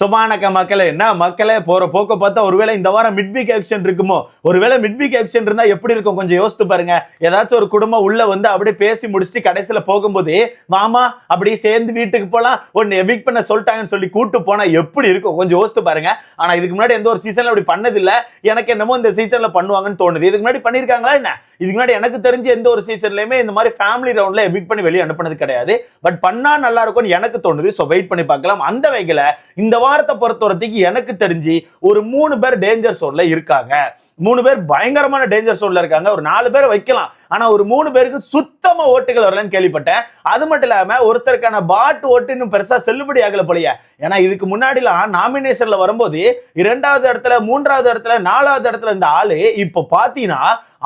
So வணக்கம் மக்களே என்ன மக்களே போற போக்க பார்த்தா ஒருவேளை இந்த வாரம் மிட் வீக் ஆக்ஷன் இருக்குமோ? ஒருவேளை மிட் வீக் ஆக்ஷன் இருந்தா எப்படி இருக்கும்? கொஞ்சம் யோசித்து பாருங்க. ஏதாச்சும் ஒரு குடும்பம் உள்ள வந்து அப்படியே பேசி முடிச்சுட்டு கடைசியில போகும்போது மாமா அப்படியே சேர்ந்து வீட்டுக்கு போலாம். ஒன்னு எவிக் பண்ண சொல்லிட்டாங்கன்னு சொல்லி கூட்டு போனா எப்படி இருக்கும்? கொஞ்சம் யோசித்து பாருங்க. ஆனா இதுக்கு முன்னாடி எந்த ஒரு சீசன்ல அப்படி பண்ணதில்ல. எனக்கு என்னமோ இந்த சீசன்ல பண்ணுவாங்கன்னு தோணுது. இதுக்கு முன்னாடி பண்ணிருக்காங்களா என்ன? இதுக்கு முன்னாடி எனக்கு தெரிஞ்ச எந்த ஒரு சீசன்லயுமே இந்த மாதிரி ஃபேமிலி ரவுண்ட்ல எவிக் பண்ணி வெளியே அனுப்பினது கிடையாது. பட் பண்ணா நல்லா இருக்கும்னு எனக்கு தோணுது. ஸோ வெயிட் பண்ணி பார்க்கலாம். அந்த வகையில இந்த வாரத்தை வரத்துக்கு எனக்கு தெரிஞ்சு ஒரு மூணு பேர் டேஞ்சர் சோன்ல இருக்காங்க. மூணு பேர் பயங்கரமான டேஞ்சர் சோன்ல இருக்காங்க. ஒரு நாலு பேர் வைக்கலாம். ஆனா ஒரு மூணு பேருக்கு சுத்தமா ஓட்டுகள் வரலன்னு கேள்விப்பட்டேன். அது மட்டும் இல்லாம ஒருத்தருக்கான பாட்டு ஓட்டு இன்னும் பெருசா செல்லுபடி ஆகல போலயே. ஏன்னா இதுக்கு முன்னாடிலாம் நாமினேஷன்ல வரும்போது இரண்டாவது இடத்துல மூன்றாவது இடத்துல நாலாவது இடத்துல இந்த ஆளு இப்ப பாத்தீங்கன்னா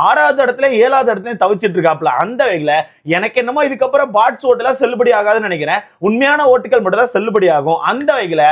ஆறாவது இடத்துல ஏழாவது இடத்துல தவிச்சிட்டு இருக்காப்ல அந்த வகையில எனக்கு என்னமோ இதுக்கப்புறம் பாட்ஸ் ஓட்டுலாம் செல்லுபடி ஆகாதுன்னு நினைக்கிறேன். உண்மையான ஓட்டுகள் மட்டும் தான் செல்லுபடி ஆகும். அந்த வகையில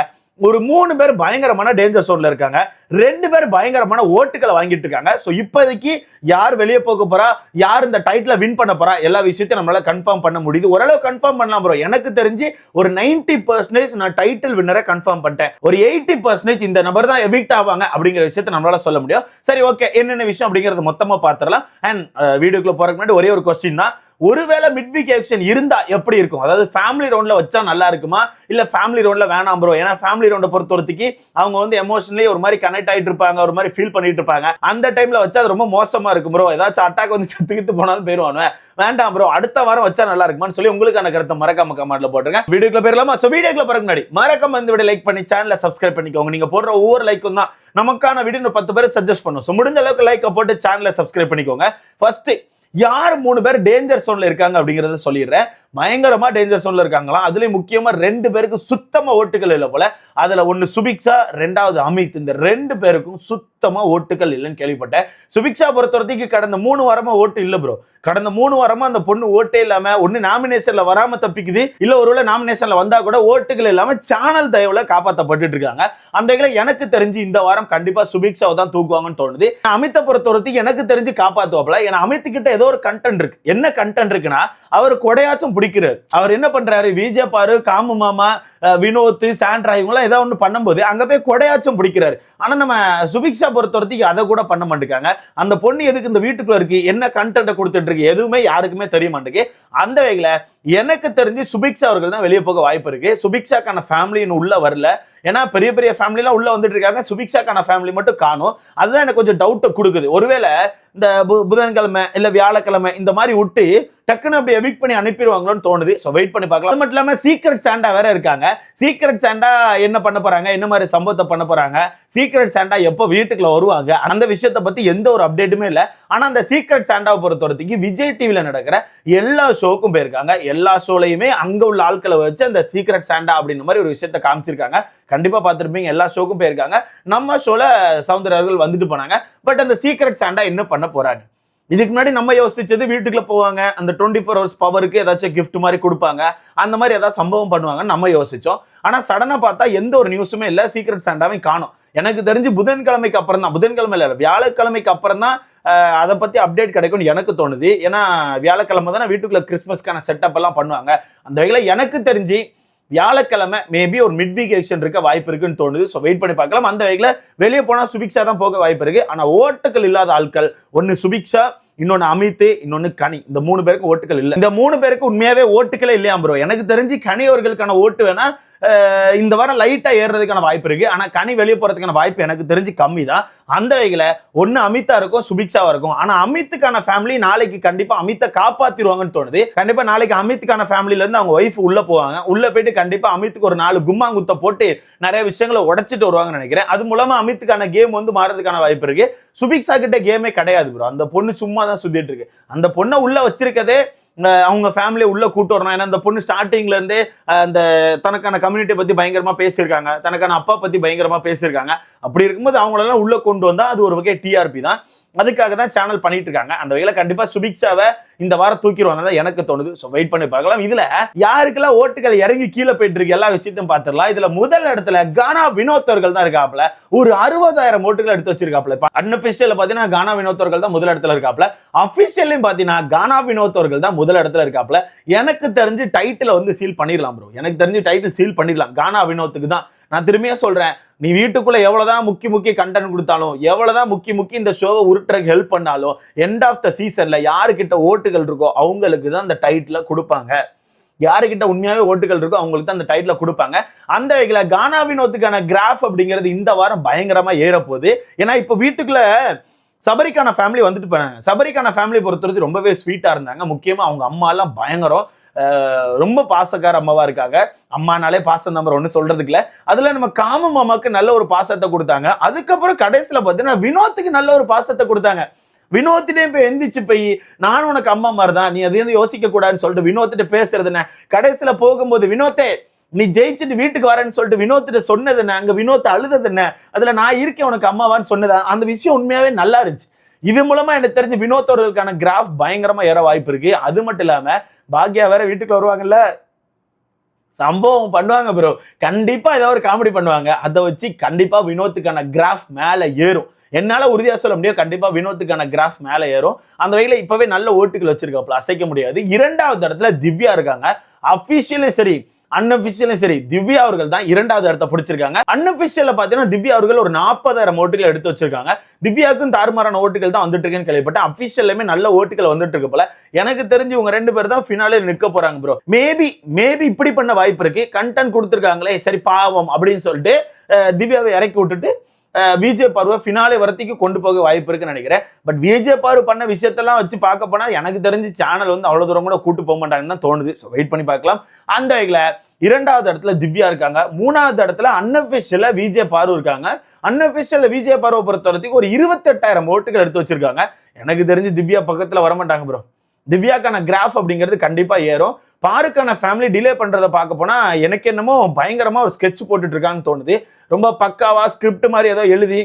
ஒரு மூணு பேர் பயங்கரமான டேஞ்சர் சோன்ல இருக்காங்க. ரெண்டு பேர் பயங்கரமான ஓட்டுகளை வாங்கிட்டு இருக்காங்க. ஸோ இப்போதைக்கு யார் வெளியே போக போறா? யார் இந்த டைட்டில் வின் பண்ண போறா? எல்லா விஷயத்தையும் நம்மளால கன்ஃபார்ம் பண்ண முடியுது. ஓரளவு கன்ஃபார்ம் பண்ணலாம் ப்ரோ எனக்கு தெரிஞ்சு ஒரு நைன்டி பர்சன்டேஜ் நான் டைட்டில் வின்னரை கன்ஃபார்ம் பண்ணிட்டேன். ஒரு எயிட்டி பர்சன்டேஜ் இந்த நபர் தான் எவிக்ட் ஆவாங்க அப்படிங்கிற விஷயத்தை நம்மளால சொல்ல முடியும். சரி ஓகே என்னென்ன விஷயம் அப்படிங்கிறத மொத்தமாக பார்த்துடலாம். அண்ட் வீடியோக்குள்ள போறதுக்கு முன்னாடி ஒரே ஒரு கொஸ்டின் தான். ஒருவேளை மிட் வீக் ஆக்ஷன் இருந்தா எப்படி இருக்கும்? அதாவது ஃபேமிலி ரவுண்ட்ல வச்சா நல்லா இருக்குமா? இல்ல ஃபேமிலி ரவுண்ட்ல வேணாம் ப்ரோ ஏன்னா ஃபேமிலி ரவுண்டை பொறுத்தவரைக்கு அவங்க வந்து எமோஷனலி ஒரு மாதிரி கனெக்ட் ஆயிட்டு இருப்பாங்க ஒரு மாதிரி ஃபீல் பண்ணிட்டு இருப்பாங்க. அந்த டைம்ல வச்சா அது ரொம்ப மோசமா இருக்கும் ப்ரோ ஏதாச்சும் அட்டாக் வந்து செத்துக்கிட்டு போனாலும் போயிருவானுவேன் வேண்டாம் ப்ரோ அடுத்த வாரம் வச்சா நல்லா இருக்குமான்னு சொல்லி உங்களுக்கான கருத்தை மறக்காம கமெண்ட்ல போட்டுருங்க. வீடியோக்குள்ள போயிடலாமா ஸோ வீடியோக்குள்ள போறதுக்கு முன்னாடி மறக்காம இந்த வீடியோ லைக் பண்ணி சேனலை சப்ஸ்கிரைப் பண்ணிக்கோங்க. நீங்க போடுற ஒவ்வொரு லைக்கும் தான் நமக்கான வீடியோ பத்து பேர் சஜஸ்ட் பண்ணும். ஸோ முடிஞ்ச அளவுக்கு லைக்கை போட்டு சேனலை சப்ஸ்கிரைப் பண்ணிக்கோங்க. ஃபர்ஸ்ட் யார் மூணு பேர் டேஞ்சர் சோன்ல இருக்காங்க அப்படிங்கறத சொல்லிடுறேன். பயங்கரமா டேஞ்சர் சோன்ல இருக்காங்களாம். அதுலயும் முக்கியமா ரெண்டு பேருக்கு சுத்தமா ஓட்டுகள் இல்லை போல. அதுல ஒன்னு சுபிக்ஷா ரெண்டாவது அமித். இந்த ரெண்டு பேருக்கும் சுத்தமா ஓட்டுகள் இல்லைன்னு கேள்விப்பட்டேன். சுபிக்ஷா பொறுத்த வரைக்கும் கடந்த மூணு வாரமா ஓட்டு இல்ல ப்ரோ கடந்த மூணு வாரமா அந்த பொண்ணு ஓட்டே இல்லாம ஒன்னு நாமினேஷன்ல வராம தப்பிக்குது. இல்ல ஒருவேளை நாமினேஷன்ல வந்தா கூட ஓட்டுகள் இல்லாம சேனல் தயவுல காப்பாத்தப்பட்டு இருக்காங்க. அந்த எனக்கு தெரிஞ்சு இந்த வாரம் கண்டிப்பா சுபிக்ஷாவை தான் தூக்குவாங்கன்னு தோணுது. அமித்தை பொறுத்த வரைக்கும் எனக்கு தெரிஞ்சு காப்பாத்துவாப்ல ஏன்னா அமித் கிட்ட ஏதோ ஒரு கண்டென்ட் இருக்கு. என்ன கண்டென்ட் இருக்குன்னா அவர் கொடையாச்சும் பிடிக்கிறார். அவர் என்ன பண்றாரு? விஜே பாரு காமு மாமா வினோத் சாண்ட்ரா இவங்களாம் ஏதோ ஒன்று பண்ணும்போது அங்கே போய் கொடையாச்சும் பிடிக்கிறாரு. ஆனால் நம்ம சுபிக்ஷா பொறுத்த வரைக்கும் அதை கூட பண்ண மாட்டேங்காங்க அந்த பொண்ணு எதுக்கு இந்த வீட்டுக்குள்ள இருக்கு? என்ன கண்டென்ட்டை கொடுத்துட்டு இருக்கு? எதுவுமே யாருக்குமே தெரிய மாட்டேங்குது. அந்த வகையில் எனக்கு தெரிஞ்சு சுபிக்ஷா அவர்கள் தான் வெளியே போக வாய்ப்பு இருக்கு. சுபிக்ஷாக்கான ஃபேமிலின்னு உள்ள வரல. ஏன்னா பெரிய பெரிய ஃபேமிலிலாம் உள்ள வந்துட்டு இருக்காங்க. சுபிக்ஷாக்கான ஃபேமிலி மட்டும் காணும். அதுதான் எனக்கு கொஞ்சம் டவுட்டை கொடுக்குது. ஒருவேளை இந்த பு- புதன்கிழமை இல்லை வியாழக்கிழமை இந்த மாதிரி விட்டு டக்குன்னு அப்படி எவிக் பண்ணி அனுப்பிடுவாங்களோன்னு தோணுது. ஸோ வெயிட் பண்ணி பார்க்கலாம். அது மட்டும் இல்லாமல் சீக்ரெட் சாண்டா வேற இருக்காங்க. சீக்ரெட் சாண்டா என்ன பண்ண போறாங்க? என்ன மாதிரி சம்பவத்தை பண்ண போறாங்க? சீக்ரெட் சாண்டா எப்போ வீட்டுக்குள்ள வருவாங்க? அந்த விஷயத்தை பத்தி எந்த ஒரு அப்டேட்டுமே இல்லை. ஆனால் அந்த சீக்ரெட் சாண்டாவை பொறுத்த வரைக்கும் விஜய் டிவியில் நடக்கிற எல்லா ஷோக்கும் போயிருக்காங்க. எல்லா ஷோலையுமே அங்க உள்ள ஆட்களை வச்சு அந்த சீக்ரெட் சாண்டா அப்படின்ற மாதிரி ஒரு விஷயத்த காமிச்சிருக்காங்க. கண்டிப்பா பார்த்துருப்பீங்க எல்லா ஷோக்கும் போயிருக்காங்க. நம்ம ஷோல சௌந்தரர்கள் வந்துட்டு போனாங்க. பட் அந்த சீக்ரெட் சாண்டா என்ன பண்ண போறாங்க இதுக்கு முன்னாடி நம்ம யோசிச்சது வீட்டுக்குள்ள போவாங்க. அந்த டுவெண்ட்டி ஃபோர் ஹவர்ஸ் பவருக்கு ஏதாச்சும் கிஃப்ட் மாதிரி கொடுப்பாங்க. அந்த மாதிரி ஏதாவது சம்பவம் பண்ணுவாங்கன்னு நம்ம யோசிச்சோம். ஆனா சடனா பார்த்தா எந்த ஒரு நியூஸுமே இல்ல. சீக்ரெட் சாண்டாவே காணும். எனக்கு தெரிஞ்சு புதன்கிழமைக்கு அப்புறம் தான் புதன்கிழமை இல்லை வியாழக்கிழமைக்கு அப்புறம் தான் அதை பற்றி அப்டேட் கிடைக்கும்னு எனக்கு தோணுது. ஏன்னா வியாழக்கிழமை தானே வீட்டுக்குள்ள கிறிஸ்மஸ்க்கான செட்டப் எல்லாம் பண்ணுவாங்க. அந்த வகையில் எனக்கு தெரிஞ்சு வியாழக்கிழமை மேபி ஒரு மிட் வீக் எலெக்ஷன் இருக்க வாய்ப்பு இருக்குன்னு தோணுது. ஸோ வெயிட் பண்ணி பார்க்கலாம். அந்த வகையில் வெளியே போனால் சுபிக்ஷா தான் போக வாய்ப்பு இருக்குது ஆனால் ஓட்டுகள் இல்லாத ஆட்கள் ஒன்று சுபிக்ஷா இன்னொன்னு அமித் இன்னொன்னு கனி. இந்த மூணு பேருக்கு ஓட்டுகள் இல்லை. இந்த மூணு பேருக்கு உண்மையாவே ஓட்டுகளே இல்லையா ப்ரோ எனக்கு தெரிஞ்சு கனி அவர்களுக்கான ஓட்டு வேணா இந்த வாரம் லைட்டா ஏறுறதுக்கான வாய்ப்பு இருக்கு. ஆனா கனி வெளியே போறதுக்கான வாய்ப்பு எனக்கு தெரிஞ்சு கம்மி தான். அந்த வகையில ஒன்னு அமித்தா இருக்கும் சுபிக்ஷாவா இருக்கும். ஆனா அமித்துக்கான ஃபேமிலி நாளைக்கு கண்டிப்பா அமித்தை காப்பாத்திருவாங்கன்னு தோணுது. கண்டிப்பா நாளைக்கு அமித்துக்கான ஃபேமிலில இருந்து அவங்க ஒய்ஃப் உள்ள போவாங்க. உள்ள போயிட்டு கண்டிப்பா அமித்துக்கு ஒரு நாலு கும்மாங்குத்த போட்டு நிறைய விஷயங்களை உடைச்சிட்டு வருவாங்கன்னு நினைக்கிறேன். அது மூலமா அமித்துக்கான கேம் வந்து மாறதுக்கான வாய்ப்பு இருக்கு. சுபிக்ஷா கிட்ட கேமே கிடையாது ப்ரோ அந்த பொண்ணு சும்மா தான் சுத்திட்டு இருக்கு. அந்த பொண்ணை உள்ள வச்சிருக்கதே அவங்க ஃபேமிலியை உள்ள கூட்டு வரணும். ஏன்னா அந்த பொண்ணு ஸ்டார்டிங்ல இருந்தே அந்த தனக்கான கம்யூனிட்டி பத்தி பயங்கரமா பேசியிருக்காங்க. தனக்கான அப்பா பத்தி பயங்கரமா பேசியிருக்காங்க. அப்படி இருக்கும்போது அவங்களெல்லாம் உள்ள கொண்டு வந்தா அது ஒரு வகை டிஆர்பி தான். அதுக்காக தான் சேனல் பண்ணிட்டு இருக்காங்க அந்த வகையில கண்டிப்பா சுபிக்ஷாவை இந்த வாரம் தூக்கிடுவாங்க தான் எனக்கு தோணுது. ஸோ வெயிட் பண்ணி பார்க்கலாம். இதுல யாருக்கெல்லாம் ஓட்டுகள் இறங்கி கீழே போயிட்டு இருக்கு எல்லா விஷயத்தையும் பார்த்துடலாம். இதுல முதல் இடத்துல கானா வினோத்தவர்கள் தான் இருக்காப்ல ஒரு அறுபதாயிரம் ஓட்டுகள் எடுத்து வச்சிருக்காப்ல இப்போ அன்அபிஷியல் பாத்தீங்கன்னா கானா வினோத்தவர்கள் தான் முதல் இடத்துல இருக்காப்ல அபிஷியலையும் பாத்தீங்கன்னா கானா வினோத்தவர்கள் தான் முதல் இடத்துல இருக்காப்ல எனக்கு தெரிஞ்சு டைட்டில் வந்து சீல் பண்ணிடலாம் ப்ரோ எனக்கு தெரிஞ்சு டைட்டில் சீல் பண்ணிடலாம். கானா வினோத்துக்கு தான். நான் திரும்பியே சொல்கிறேன் நீ வீட்டுக்குள்ளே எவ்வளோதான் முக்கி முக்கி கண்டென்ட் கொடுத்தாலும் எவ்வளோதான் முக்கி முக்கி இந்த ஷோவை உருட்டுறதுக்கு ஹெல்ப் பண்ணாலும் எண்ட் ஆஃப் த சீசனில் யாருக்கிட்ட ஓட்டுகள் இருக்கோ அவங்களுக்கு தான் அந்த டைட்டில் கொடுப்பாங்க. யாருக்கிட்ட உண்மையாகவே ஓட்டுகள் இருக்கோ அவங்களுக்கு தான் அந்த டைட்டில் கொடுப்பாங்க. அந்த வகையில் கானா வினோத்துக்கான கிராஃப் அப்படிங்கிறது இந்த வாரம் பயங்கரமாக ஏறப்போகுது. ஏன்னா இப்போ வீட்டுக்குள்ளே சபரிக்கான ஃபேமிலி வந்துட்டு போனாங்க சபரிக்கான ஃபேமிலி பொறுத்தவரைக்கும் ரொம்பவே ஸ்வீட்டாக இருந்தாங்க. முக்கியமாக அவங்க அம்மாலாம் பயங்கரம். ரொம்ப பாசக்கார அம்மாவா இருக்காங்க. அம்மானாலே பாசம் நம்பர் ஒன்று சொல்றதுக்கு இல்லை. அதுல நம்ம காம மாமாக்கு நல்ல ஒரு பாசத்தை கொடுத்தாங்க. அதுக்கப்புறம் கடைசியில பார்த்தீங்கன்னா வினோத்துக்கு நல்ல ஒரு பாசத்தை கொடுத்தாங்க. வினோத்திட்டே போய் எந்திரிச்சு போய் நானும் உனக்கு அம்மா மாதிரி தான் நீ அது வந்து யோசிக்க கூடாதுன்னு சொல்லிட்டு வினோத்திட்ட பேசுறதுன்னு கடைசியில போகும்போது வினோத்தே நீ ஜெயிச்சுட்டு வீட்டுக்கு வரேன்னு சொல்லிட்டு வினோத்திட்ட சொன்னது என்ன? அங்க வினோத் அழுதது என்ன? அதுல நான் இருக்கேன் உனக்கு அம்மாவான்னு சொன்னது அந்த விஷயம் உண்மையாவே நல்லா இருந்துச்சு. இது மூலமா எனக்கு தெரிஞ்சு வினோத் அவர்களுக்கான கிராஃப் பயங்கரமா ஏற வாய்ப்பு இருக்கு. அது மட்டும் இல்லாம பாக்யா வேற வீட்டுக்கு வருவாங்கல்ல? சம்பவம் பண்ணுவாங்க ப்ரோ கண்டிப்பா ஏதாவது ஒரு காமெடி பண்ணுவாங்க. அதை வச்சு கண்டிப்பா வினோத்துக்கான கிராஃப் மேல ஏறும். என்னால உறுதியா சொல்ல முடியும். கண்டிப்பா வினோத்துக்கான கிராஃப் மேல ஏறும். அந்த வகையில இப்பவே நல்ல ஓட்டுகள் வச்சிருக்காப்ல. அசைக்க முடியாது. இரண்டாவது இடத்துல திவ்யா இருக்காங்க. அபிஷியலும் சரி அன்அபிஷியலும் சரி திவ்யா அவர்கள் தான் இரண்டாவது இடத்த பிடிச்சிருக்காங்க. அன்அபிஷியல்ல பாத்தீங்கன்னா திவ்யா அவர்கள் ஒரு நாற்பதாயிரம் ஓட்டுகள் எடுத்து வச்சிருக்காங்க. திவ்யாவுக்கும் தாறுமாறான ஓட்டுகள் தான் வந்துட்டு இருக்குன்னு கேள்விப்பட்டேன். அபிஷியல்லுமே நல்ல ஓட்டுகள் வந்துட்டு இருக்கு போல. எனக்கு தெரிஞ்சு இவங்க ரெண்டு பேர் தான் ஃபினாலே நிற்க போறாங்க ப்ரோ மேபி மேபி இப்படி பண்ண வாய்ப்பு இருக்கு. கண்டென்ட் கொடுத்துருக்காங்களே சரி பாவம் அப்படின்னு சொல்லிட்டு திவ்யாவை இறக்கி விட்டுட்டு விஜே பார்வை ஃபினாலே வரத்திக்கு கொண்டு போக வாய்ப்பு இருக்குன்னு நினைக்கிறேன். பட் விஜே பார்வை பண்ண விஷயத்தெல்லாம் வச்சு பார்க்க போனால் எனக்கு தெரிஞ்சு சேனல் வந்து அவ்வளோ தூரம் கூட கூட்டு போக மாட்டாங்கன்னு தான் தோணுது. ஸோ வெயிட் பண்ணி பார்க்கலாம். அந்த வகையில் இரண்டாவது இடத்துல திவ்யா இருக்காங்க. மூணாவது இடத்துல அன்அபிஷியல விஜய் பாரு இருக்காங்க. அன்அபிஷியல் விஜய் பாருவை பொறுத்த வரைக்கும் ஒரு இருபத்தெட்டாயிரம் ஓட்டுகள் எடுத்து வச்சிருக்காங்க. எனக்கு தெரிஞ்சு திவ்யா பக்கத்தில் வர மாட்டாங்க ப்ரோ திவ்யாக்கான கிராஃப் அப்படிங்கிறது கண்டிப்பாக ஏறும். பாருக்கான ஃபேமிலி டிலே பண்ணுறதை பார்க்க போனால் எனக்கு என்னமோ பயங்கரமா ஒரு ஸ்கெட்ச் போட்டுட்டு தோணுது. ரொம்ப பக்காவாக ஸ்கிரிப்ட் மாதிரி ஏதோ எழுதி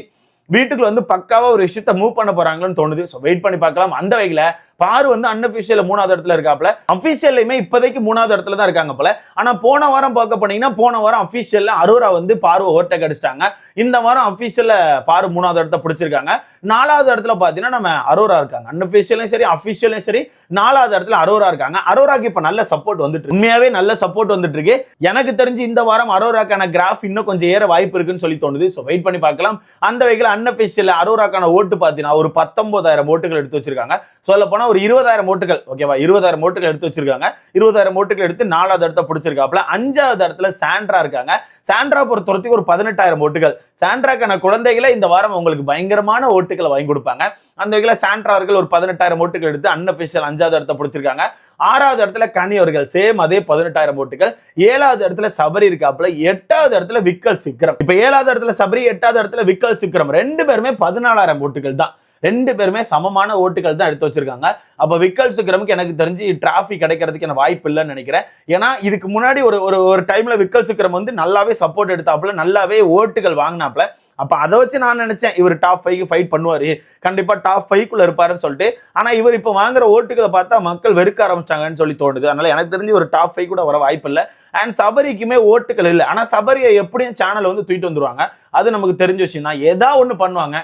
வீட்டுக்குள்ள வந்து பக்காவாக ஒரு விஷயத்த மூவ் பண்ண போகிறாங்களோன்னு தோணுது. ஸோ வெயிட் பண்ணி பார்க்கலாம். அந்த வகையில் பாரு வந்து அன்அபிஷியல் மூணாவது இடத்துல இருக்காப்ல அபிஷியல்லையுமே இப்போதைக்கு மூணாவது இடத்துல தான் இருக்காங்க போல. ஆனா போன வாரம் பார்க்க போனீங்கன்னா போன வாரம் அபிஷியல்ல அரோரா வந்து பாரு ஓவர்டேக் அடிச்சிட்டாங்க. இந்த வாரம் அபிஷியல்ல பாரு மூணாவது இடத்த பிடிச்சிருக்காங்க. நாலாவது இடத்துல பாத்தீங்கன்னா நம்ம அரோரா இருக்காங்க. அன்அபிஷியலையும் சரி அபிஷியலையும் சரி நாலாவது இடத்துல அரோரா இருக்காங்க. அரோராக்கு இப்ப நல்ல சப்போர்ட் வந்துட்டு உண்மையாவே நல்ல சப்போர்ட் வந்துட்டு இருக்கு. எனக்கு தெரிஞ்சு இந்த வாரம் அரோராக்கான கிராஃப் இன்னும் கொஞ்சம் ஏற வாய்ப்பு இருக்குன்னு சொல்லி தோணுது. ஸோ வெயிட் பண்ணி பார்க்கலாம். அந்த வகையில் அன்அபிஷியல் அரோராக்கான ஓட்டு பார்த்தீங்கன்னா ஒரு பத்தொன்பதாயிரம் ஓட்டுகள் எடுத்து வச்சிருக்காங்க. சொல்ல போனா ஒரு இருபதாயிரம் ஓட்டுகள் ஓகேவா இருபதாயிரம் ஓட்டுகள் எடுத்து வச்சிருக்காங்க. இருபதாயிரம் ஓட்டுகள் எடுத்து நாலாவது இடத்த பிடிச்சிருக்காப்ல அஞ்சாவது இடத்துல சாண்ட்ரா இருக்காங்க. சாண்ட்ரா பொறுத்தவரைக்கும் ஒரு பதினெட்டாயிரம் ஓட்டுகள். சாண்ட்ராக்கான குழந்தைகளை இந்த வாரம் உங்களுக்கு பயங்கரமான ஓட்டுகளை வாங்கி கொடுப்பாங்க. அந்த வகையில் சாண்ட்ரா அவர்கள் ஒரு பதினெட்டாயிரம் ஓட்டுகள் எடுத்து அன்அபிஷியல் அஞ்சாவது இடத்த பிடிச்சிருக்காங்க. ஆறாவது இடத்துல கனி அவர்கள் சேம் அதே பதினெட்டாயிரம் ஓட்டுகள். ஏழாவது இடத்துல சபரி இருக்காப்புல. எட்டாவது இடத்துல விக்கல் சிக்கரம் இப்ப ஏழாவது இடத்துல சபரி எட்டாவது இடத்துல விக்கல் சிக்கரம் ரெண்டு பேருமே பதினாலாயிரம் ஓட்டுகள் தான். ரெண்டு பேருமே சமமான ஓட்டுகள் தான் எடுத்து வச்சிருக்காங்க. அப்ப விக்கல் சுக்ரமுக்கு எனக்கு தெரிஞ்சு டிராஃபிக் கிடைக்கிறதுக்கு எனக்கு வாய்ப்பு இல்லைன்னு நினைக்கிறேன். ஏன்னா இதுக்கு முன்னாடி ஒரு ஒரு ஒரு டைம்ல விக்கல் சிக்கரம் வந்து நல்லாவே சப்போர்ட் எடுத்தாப்புல நல்லாவே ஓட்டுகள் வாங்கினாப்புல. அப்ப அதை வச்சு நான் நினைச்சேன் இவர் டாப் ஃபைவ் ஃபைட் பண்ணுவாரு. கண்டிப்பா டாப் ஃபைவ்க்குள்ள இருப்பாருன்னு சொல்லிட்டு. ஆனா இவர் இப்ப வாங்குற ஓட்டுகளை பார்த்தா மக்கள் வெறுக்க ஆரம்பிச்சாங்கன்னு சொல்லி தோணுது. அதனால எனக்கு தெரிஞ்சு ஒரு டாப் ஃபைவ் கூட வர வாய்ப்பு இல்லை. அண்ட் சபரிக்குமே ஓட்டுகள் இல்லை. ஆனா சபரியை எப்படியும் சேனல் வந்து தூக்கிட்டு வந்துருவாங்க. அது நமக்கு தெரிஞ்ச விஷயம் தான். ஏதா ஒன்று பண்ணுவாங்க.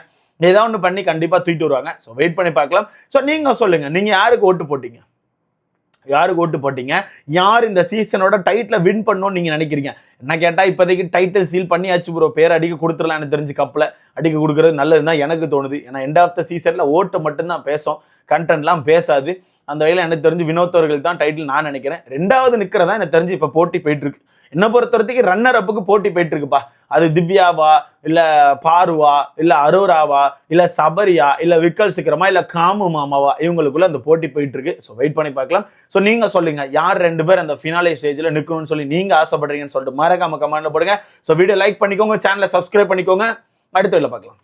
ஏதாவது ஒன்று பண்ணி கண்டிப்பாக தூக்கிட்டு வருவாங்க. ஸோ வெயிட் பண்ணி பார்க்கலாம். ஸோ நீங்கள் சொல்லுங்கள் நீங்கள் யாருக்கு ஓட்டு போட்டீங்க? யாருக்கு ஓட்டு போட்டீங்க? யார் இந்த சீசனோட டைட்டில் வின் பண்ணணும்னு நீங்கள் நினைக்கிறீங்க? என்ன கேட்டால் இப்போதைக்கு டைட்டில் சீல் பண்ணியாச்சு ப்ரோ பேர் அடிக்க கொடுத்துடலாம்னு தெரிஞ்சு கப்பில் அடிக்க கொடுக்குறது நல்லது தான் எனக்கு தோணுது. ஏன்னா எண்ட் ஆஃப் த சீசனில் ஓட்டு மட்டும்தான் பேசும். கண்டென்ட்லாம் பேசாது. அந்த வகையில் எனக்கு தெரிஞ்சு வினோத் அவர்கள் தான் டைட்டில் நான் நினைக்கிறேன். ரெண்டாவது நிற்கிறதா எனக்கு தெரிஞ்சு இப்போ போட்டி போயிட்டு இருக்கு. என்ன பொறுத்த வரைக்கும் ரன்னர் அப்புக்கு போட்டி போயிட்டு இருக்குப்பா. அது திவ்யாவா இல்லை பாருவா இல்லை அரோராவா இல்லை சபரியா இல்லை விக்கல் சிக்கரமா இல்லை காமு மாமாவா இவங்களுக்குள்ள அந்த போட்டி போயிட்டு இருக்கு. ஸோ வெயிட் பண்ணி பார்க்கலாம். ஸோ நீங்க சொல்லுங்க யார் ரெண்டு பேர் அந்த ஃபினாலே ஸ்டேஜில் நிற்கணும்னு சொல்லி நீங்க ஆசைப்படுறீங்கன்னு சொல்லிட்டு மறக்காம கமெண்ட் போடுங்க. ஸோ வீடியோ லைக் பண்ணிக்கோங்க சேனலை சப்ஸ்கிரைப் பண்ணிக்கோங்க. அடுத்த வீடியோ பார்க்கலாம்.